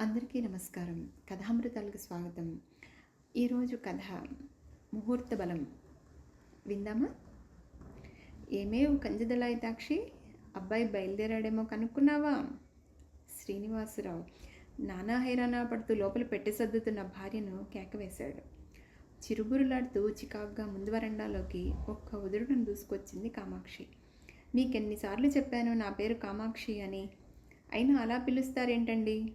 అందరికీ నమస్కారం. కథామృతాలకు స్వాగతం. ఈరోజు కథ ముహూర్త బలం. విందామా? ఏమేవు కంజదలాయితాక్షి? అబ్బాయి బయలుదేరాడేమో కనుక్కున్నావా? శ్రీనివాసరావు నానా హైరానా పడుతూ లోపల పెట్టి సర్దుతున్న భార్యను కేకవేశాడు. చిరుబురులాడుతూ చికాగ్గా ముందు వరండాలోకి ఒక్క ఉదురును దూసుకొచ్చింది కామాక్షి. మీకెన్నిసార్లు చెప్పాను నా పేరు కామాక్షి అని. అయినా అలా పిలుస్తారేంటండి?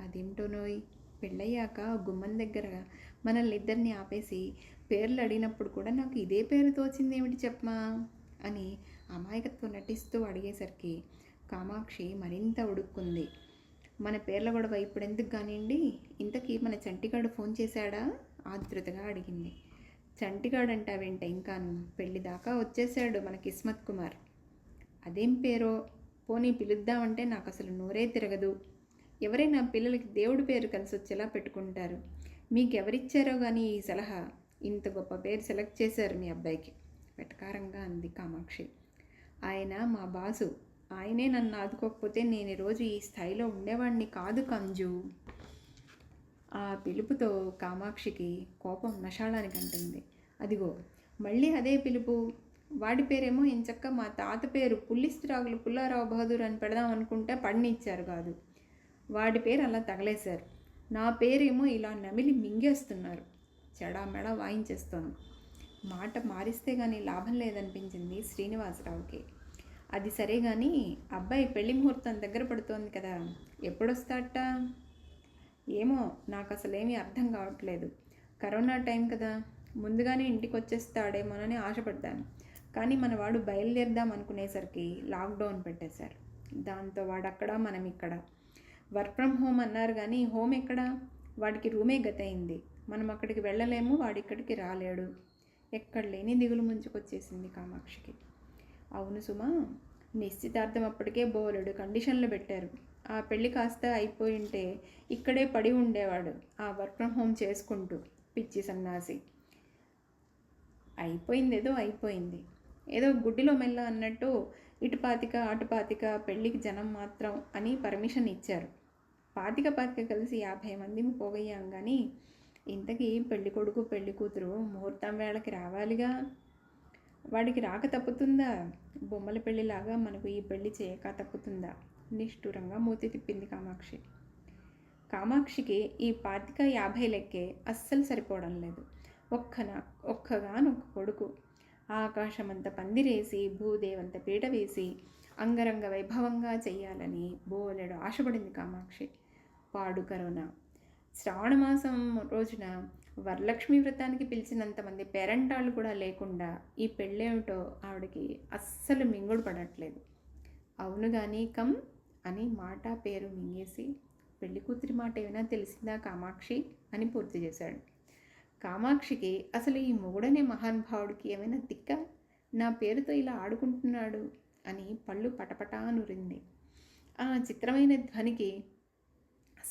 అదేమిటోనోయ్ పెళ్ళయ్యాక గుమ్మం దగ్గర మనల్ని ఇద్దరిని ఆపేసి పేర్లు అడిగినప్పుడు కూడా నాకు ఇదే పేరు తోచింది ఏమిటి చెప్పమా? అని అమాయకత్వం నటిస్తూ అడిగేసరికి కామాక్షి మరింత ఉడుక్కుంది. మన పేర్ల గొడవ ఇప్పుడు ఎందుకు కానివ్వండి? ఇంతకీ మన చంటిగాడు ఫోన్ చేశాడా? ఆతృతగా అడిగింది. చంటిగాడు అంటావేంట ఇంకాను? పెళ్ళి దాకా వచ్చేసాడు మన కిస్మత్ కుమార్. అదేం పేరో? పోనీ పిలుద్దామంటే నాకు అసలు నోరే తిరగదు. ఎవరైనా పిల్లలకి దేవుడి పేరు కలిసి వచ్చేలా పెట్టుకుంటారు. మీకు ఎవరిచ్చారో కానీ ఈ సలహా ఇంత గొప్ప పేరు సెలెక్ట్ చేశారు మీ అబ్బాయికి. వెటకారంగా అంది కామాక్షి. ఆయన మా బాసు ఆయనే నన్ను ఆదుకోకపోతే నేను ఈరోజు ఈ స్థాయిలో ఉండేవాడిని కాదు కంజు. ఆ పిలుపుతో కామాక్షికి కోపం నషాళానికి అంటుంది. అదిగో మళ్ళీ అదే పిలుపు. వాడి పేరేమో ఇంచక్క మా తాత పేరు పుల్లిస్త్రాగులు పుల్లారావు బహదూర్ అని పెడదాం అనుకుంటే పడినిచ్చారు కాదు. వాడి పేరు అలా తగలేశారు. నా పేరేమో ఇలా నమిలి మింగేస్తున్నారు. చెడామెడ వాయించేస్తాను. మాట మారిస్తే కానీ లాభం లేదనిపించింది శ్రీనివాసరావుకి. అది సరే కానీ అబ్బాయి పెళ్ళి ముహూర్తం దగ్గర పడుతోంది కదా ఎప్పుడొస్తాట ఏమో నాకు అసలేమీ అర్థం కావట్లేదు. కరోనా టైం కదా ముందుగానే ఇంటికి వచ్చేస్తాడేమోనని ఆశపడ్డాను. కానీ మన వాడు బయలుదేరదాం అనుకునేసరికి లాక్డౌన్ పెట్టేశారు. దాంతో వాడక్కడ మనం ఇక్కడ వర్క్ ఫ్రమ్ హోమ్ అన్నారు కానీ హోమ్ ఎక్కడ? వాడికి రూమే గతయింది. మనం అక్కడికి వెళ్ళలేము వాడి ఇక్కడికి రాలేడు. ఎక్కడ లేని దిగులు ముంచుకొచ్చేసింది కామాక్షికి. అవును సుమా నిశ్చితార్థం అప్పటికే బోలెడు కండిషన్లు పెట్టారు. ఆ పెళ్ళి కాస్త అయిపోయింటే ఇక్కడే పడి ఉండేవాడు ఆ వర్క్ ఫ్రమ్ హోమ్ చేసుకుంటూ పిచ్చి సన్నాసి. అయిపోయింది ఏదో అయిపోయింది. ఏదో గుడ్డిలో మెల్ల అన్నట్టు ఇటుపాతిక అటుపాతిక పెళ్ళికి జనం మాత్రం అని పర్మిషన్ ఇచ్చారు. పాతిక పాతిక కలిసి యాభై మంది పోగయ్యాం కానీ ఇంతకీ పెళ్ళి కొడుకు పెళ్ళి కూతురు ముహూర్తం వేళకి రావాలిగా? వాడికి రాక తప్పుతుందా? బొమ్మల పెళ్ళిలాగా మనకు ఈ పెళ్ళి చేయక తప్పుతుందా? నిష్ఠూరంగా మూతి తిప్పింది కామాక్షి. కామాక్షికి ఈ పాతిక యాభై లెక్కే అస్సలు సరిపోవడం లేదు. ఒక్క నా ఒక్కగానొక్క కొడుకు. ఆకాశమంత పందిరేసి భూదేవంత పీట వేసి అంగరంగ వైభవంగా చెయ్యాలని బోలెడు ఆశపడింది కామాక్షి. పాడు కరోనా. శ్రావణ మాసం రోజున వరలక్ష్మి వ్రతానికి పిలిచినంతమంది పేరెంటాళ్ళు కూడా లేకుండా ఈ పెళ్ళేమిటో ఆవిడకి అస్సలు మింగుడు పడట్లేదు. అవును కానీ కమ్ అని మాట పేరు మింగేసి పెళ్ళి కూతురి మాట ఏమైనా తెలిసిందా కామాక్షి అని పూర్తి చేశాడు. కామాక్షికి అసలు ఈ మొగుడనే మహానుభావుడికి ఏమైనా తిక్క నా పేరుతో ఇలా ఆడుకుంటున్నాడు అని పళ్ళు పటపటా నురింది ఆ చిత్రమైన ధ్వనికి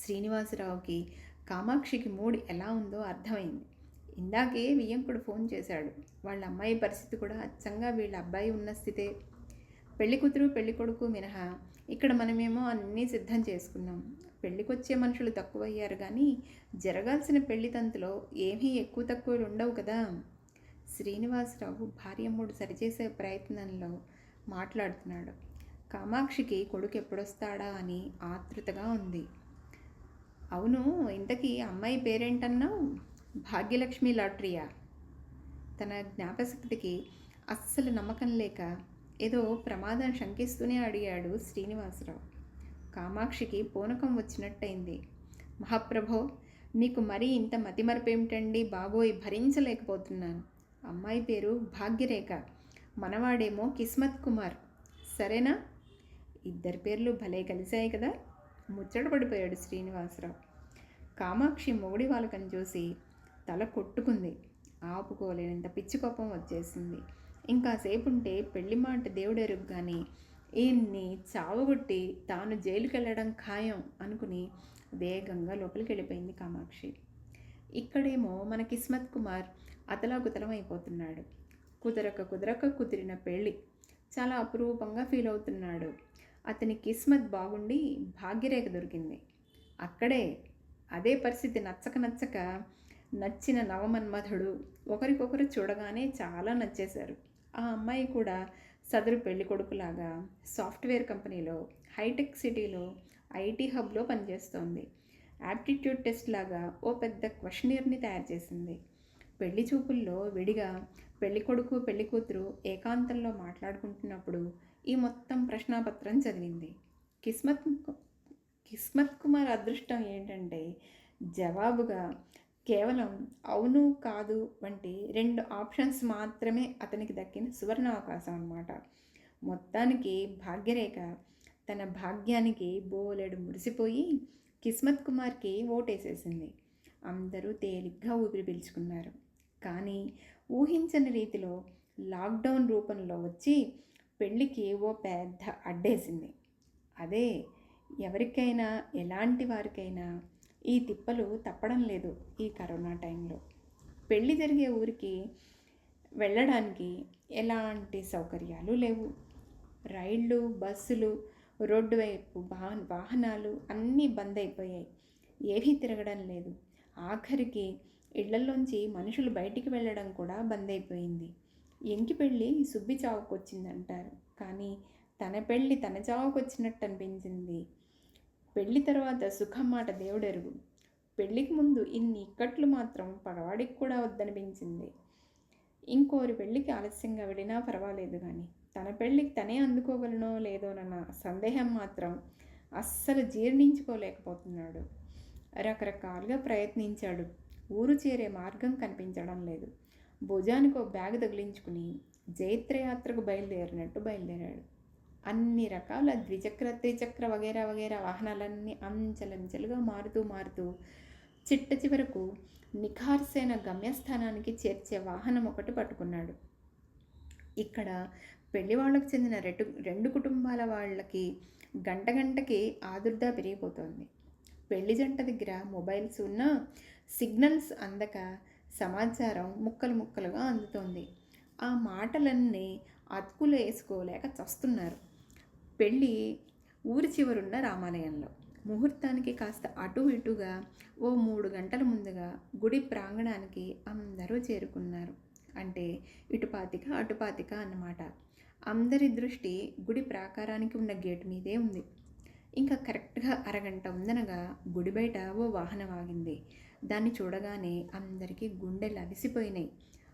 శ్రీనివాసరావుకి కామాక్షికి మూడు ఎలా ఉందో అర్థమైంది. ఇందాకే వియ్యంకుడు ఫోన్ చేశాడు. వాళ్ళ అమ్మాయి పరిస్థితి కూడా అచ్చంగా వీళ్ళ అబ్బాయి ఉన్న స్థితే. పెళ్ళి కూతురు పెళ్ళి కొడుకు మినహా ఇక్కడ మనమేమో అన్నీ సిద్ధం చేసుకున్నాం. పెళ్ళికొచ్చే మనుషులు తక్కువయ్యారు కానీ జరగాల్సిన పెళ్ళి తంతులో ఏమీ ఎక్కువ తక్కువలు ఉండవు కదా. శ్రీనివాసరావు భార్యమ్ముడు సరిచేసే ప్రయత్నంలో మాట్లాడుతున్నాడు. కామాక్షికి కొడుకు ఎప్పుడొస్తాడా అని ఆతృతగా ఉంది. అవును ఇంతకీ అమ్మాయి పేరేంటన్నావు? భాగ్యలక్ష్మి లాటరీయా? తన జ్ఞాపశక్తికి అస్సలు నమ్మకం లేక ఏదో ప్రమాదం శంకిస్తూనే అడిగాడు శ్రీనివాసరావు. కామాక్షికి పూనకం వచ్చినట్టయింది. మహాప్రభో మీకు మరీ ఇంత మతిమరపేమిటండి? బాబోయ్ భరించలేకపోతున్నాను. అమ్మాయి పేరు భాగ్యరేఖ. మనవాడేమో కిస్మత్ కుమార్. సరేనా? ఇద్దరి పేర్లు భలే కలిశాయి కదా? ముచ్చటపడిపోయాడు శ్రీనివాసరావు. కామాక్షి మొగుడి వాళ్ళకని చూసి తల కొట్టుకుంది. ఆపుకోలేనంత పిచ్చి కోపం వచ్చేసింది. ఇంకాసేపుంటే పెళ్ళి మాట దేవుడెరుగు కానీ ఈయన్ని చావగొట్టి తాను జైలుకి వెళ్ళడం ఖాయం అనుకుని వేగంగా లోపలికి వెళ్ళిపోయింది కామాక్షి. ఇక్కడేమో మన కిస్మత్ కుమార్ అతలాకుతలం అయిపోతున్నాడు కుదరక కుదరక కుదిరిన పెళ్ళి. చాలా అపురూపంగా ఫీల్ అవుతున్నాడు అతని కిస్మత్ బాగుండి భాగ్యరేఖ దొరికింది. అక్కడే అదే పరిస్థితి నచ్చక నచ్చక నచ్చిన నవమన్మధుడు ఒకరికొకరు చూడగానే చాలా నచ్చేశారు. ఆ అమ్మాయి కూడా సదరు పెళ్ళి కొడుకులాగా సాఫ్ట్వేర్ కంపెనీలో హైటెక్ సిటీలో ఐటీ హబ్లో పనిచేస్తోంది. యాప్టిట్యూడ్ టెస్ట్ లాగా ఓ పెద్ద క్వశ్చనీర్ని తయారు చేసింది. పెళ్ళి చూపుల్లో విడిగా పెళ్ళి కొడుకు పెళ్ళి కూతురు ఏకాంతంలో మాట్లాడుకుంటున్నప్పుడు ఈ మొత్తం ప్రశ్నాపత్రం చదివింది. కిస్మత్ కిస్మత్ కుమార్ అదృష్టం ఏంటంటే జవాబుగా కేవలం అవును కాదు వంటి రెండు ఆప్షన్స్ మాత్రమే అతనికి దక్కిన సువర్ణ అవకాశం అన్నమాట. మొత్తానికి భాగ్యరేఖ తన భాగ్యానికి బోలెడు మురిసిపోయి కిస్మత్ కుమార్కి ఓటేసేసింది. అందరూ తేలిగ్గా ఊపిరి పీల్చుకున్నారు. కానీ ఊహించని రీతిలో లాక్డౌన్ రూపంలో వచ్చి పెళ్ళికి ఓ పెద్ద అడ్డేసింది. అదే ఎవరికైనా ఎలాంటి వారికైనా ఈ తిప్పలు తప్పడం లేదు ఈ కరోనా టైంలో. పెళ్ళి జరిగే ఊరికి వెళ్ళడానికి ఎలాంటి సౌకర్యాలు లేవు. రైళ్ళు బస్సులు రోడ్డు వైపు వాహనాలు అన్నీ బంద్ అయిపోయాయి. ఏవీ తిరగడం లేదు. ఆఖరికి ఇళ్ళలోంచి మనుషులు బయటికి వెళ్ళడం కూడా బంద్ అయిపోయింది. ఎంకి పెళ్ళి సుబ్బి చావుకు వచ్చిందంటారు కానీ తన పెళ్ళి తన చావుకు వచ్చినట్టు అనిపించింది పెళ్ళి తర్వాత సుఖం మాట దేవుడెరుగు. పెళ్ళికి ముందు ఇన్ని ఇక్కట్లు మాత్రం పగవాడికి కూడా వద్దనిపించింది. ఇంకోరి పెళ్ళికి ఆలస్యంగా వెళ్ళినా పర్వాలేదు కానీ తన పెళ్ళికి తనే అందుకోగలనో లేదోనన్న సందేహం మాత్రం అస్సలు జీర్ణించుకోలేకపోతున్నాడు. రకరకాలుగా ప్రయత్నించాడు. ఊరు చేరే మార్గం కనిపించడం లేదు. భుజానికి ఒక బ్యాగ్ తగిలించుకుని జైత్రయాత్రకు బయలుదేరినట్టు బయలుదేరాడు. అన్ని రకాల ద్విచక్ర త్రిచక్ర వగేరా వగేరా వాహనాలన్నీ అంచెలంచెలుగా మారుతూ మారుతూ చిట్ట చివరకు నిఖార్సైన గమ్యస్థానానికి చేర్చే వాహనం ఒకటి పట్టుకున్నాడు. ఇక్కడ పెళ్ళి వాళ్ళకు చెందిన రెండు రెండు కుటుంబాల వాళ్ళకి గంట గంటకి ఆదుర్దా పెరిగిపోతుంది. పెళ్ళి జంట దగ్గర మొబైల్స్ ఉన్నా సిగ్నల్స్ అందక సమాచారం ముక్కలు ముక్కలుగా అందుతోంది. ఆ మాటలన్నీ అతుకులు వేసుకోలేక చస్తున్నారు. పెళ్ళి ఊరి చివరున్న రామాలయంలో. ముహూర్తానికి కాస్త అటు ఇటుగా ఓ మూడు గంటల ముందుగా గుడి ప్రాంగణానికి అందరూ చేరుకున్నారు. అంటే ఇటుపాతిక అటుపాతిక అన్నమాట. అందరి దృష్టి గుడి ప్రాకారానికి ఉన్న గేట్ మీదే ఉంది. ఇంకా కరెక్ట్ కరెక్ట్గా అరగంట ఉందనగా గుడి బయట ఓ వాహనం ఆగింది. దాన్ని చూడగానే అందరికీ గుండెలు అవిసిపోయినాయి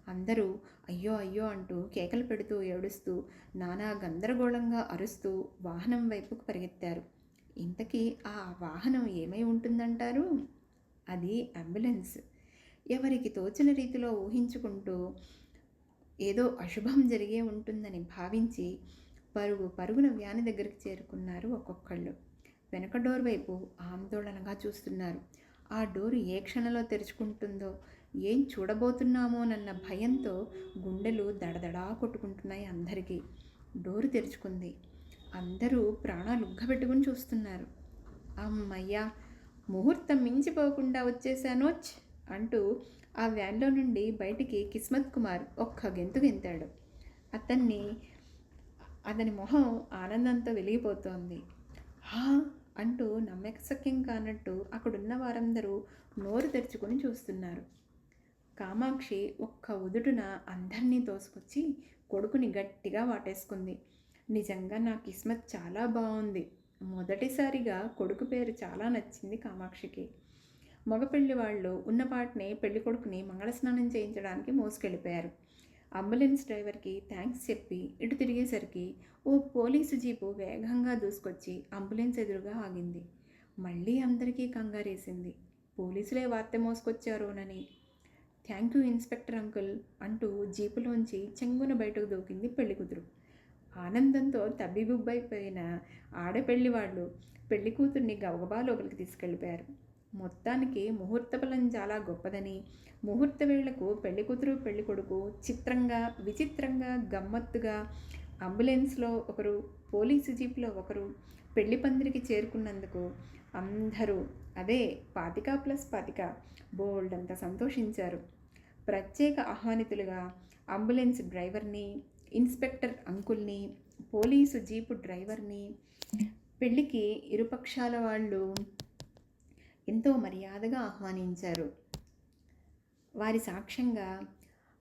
అందరూ అయ్యో అయ్యో అంటూ కేకలు పెడుతూ ఏడుస్తూ నానా గందరగోళంగా అరుస్తూ వాహనం వైపుకు పరిగెత్తారు. ఇంతకీ ఆ వాహనం ఏమై ఉంటుందంటారు? అది అంబులెన్స్. ఎవరికి తోచిన రీతిలో ఊహించుకుంటూ ఏదో అశుభం జరిగే ఉంటుందని భావించి పరుగు పరుగున వ్యాని దగ్గరికి చేరుకున్నారు ఒక్కొక్కళ్ళు. వెనక డోర్ వైపు ఆందోళనగా చూస్తున్నారు. ఆ డోరు ఏ క్షణంలో తెరుచుకుంటుందో ఏం చూడబోతున్నామోనన్న భయంతో గుండెలు దడదడా కొట్టుకుంటున్నాయి అందరికీ. డోరు తెరుచుకుంది. అందరూ ప్రాణాలు ఉగ్గబెట్టుకుని చూస్తున్నారు. అమ్మయ్యా ముహూర్తం మించిపోకుండా వచ్చేసానోచ్ అంటూ ఆ వ్యాన్లో నుండి బయటికి కిస్మత్ కుమార్ ఒక్క గెంతు గెంతాడు. అతన్ని అతని మొహం ఆనందంతో వెలిగిపోతోంది. అంటూ నమ్మకసక్యం కానట్టు అక్కడున్న వారందరూ నోరు తెరుచుకొని చూస్తున్నారు. కామాక్షి ఒక్క ఉదుటున అందరినీ తోసుకొచ్చి కొడుకుని గట్టిగా వాటేసుకుంది. నిజంగా నా కిస్మత్ చాలా బాగుంది మొదటిసారిగా కొడుకు పేరు చాలా నచ్చింది కామాక్షికి. మగపెళ్ళి వాళ్ళు ఉన్నపాటినే పెళ్ళి కొడుకుని మంగళస్నానం చేయించడానికి మోసుకెళ్ళిపోయారు. అంబులెన్స్ డ్రైవర్కి థ్యాంక్స్ చెప్పి ఇటు తిరిగేసరికి ఓ పోలీసు జీపు వేగంగా దూసుకొచ్చి అంబులెన్స్ ఎదురుగా ఆగింది. మళ్ళీ అందరికీ కంగారేసింది. పోలీసులే వార్త మోసుకొచ్చారోనని. థ్యాంక్ యూ ఇన్స్పెక్టర్ అంకుల్ అంటూ జీపులోంచి చెంగున బయటకు దూకింది పెళ్ళి కూతురు. ఆనందంతో తబ్బిబుబ్బైపోయిన ఆడపెళ్ళి వాళ్ళు పెళ్ళి కూతుర్ని గబగబా లోపలికి తీసుకెళ్ళిపోయారు. మొత్తానికి ముహూర్త బలం చాలా గొప్పదని ముహూర్త వేళ్ళకు పెళ్ళి కూతురు పెళ్ళి కొడుకు చిత్రంగా విచిత్రంగా గమ్మత్తుగా అంబులెన్స్లో ఒకరు పోలీసు జీప్లో ఒకరు పెళ్ళి పందిరికి చేరుకున్నందుకు అందరూ అదే పాతిక ప్లస్ పాతిక బోల్డ్ అంత సంతోషించారు. ప్రత్యేక ఆహ్వానితులుగా అంబులెన్స్ డ్రైవర్ని ఇన్స్పెక్టర్ అంకుల్ని పోలీసు జీపు డ్రైవర్ని పెళ్ళికి ఇరుపక్షాల వాళ్ళు ఎంతో మర్యాదగా ఆహ్వానించారు. వారి సాక్ష్యంగా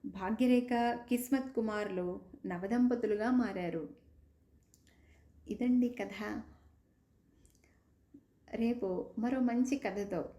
భాగ్యరేఖ కిస్మత్ కుమార్లు నవదంపతులుగా మారారు. ఇదండి కథ. రేపు మరో మంచి కథతో